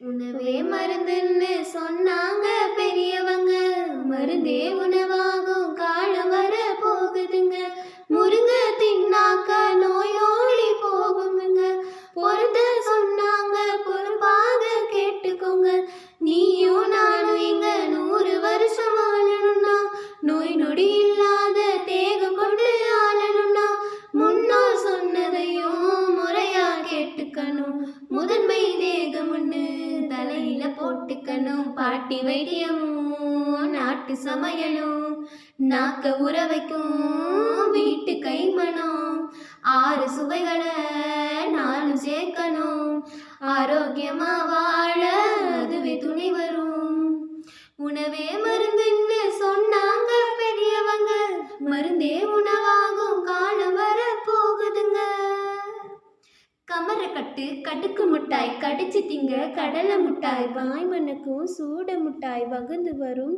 உணவே மருந்துன்னு சொன்னாங்க பெரியவங்க. மருந்தே உணவாகும் காலம் வர போகுதுங்க. முருங்க தின்னாக்க நோயோடி போகுங்க பொருத்த சொன்னாங்க பொறுப்பாக கேட்டுக்கோங்க. நீ பாட்டி வைத்தியமும் நாட்டு சமையலும் நாக்க உற வைக்கும் வீட்டு கைமணம் ஆறு சுவைகளை நானும் சேர்க்கணும். ஆரோக்கியமா வாழ அதுவே துணை வரும். உணவே மருந்துன்னு சொன்னாங்க பெரியவங்க. மருந்தே உணவாகும் கா கட்டு கடுக்கு முட்டாய் கடிச்சு திங்க கடலை முட்டாய் வாய் மணக்கும் சூட முட்டாய் வகுந்து வரும்.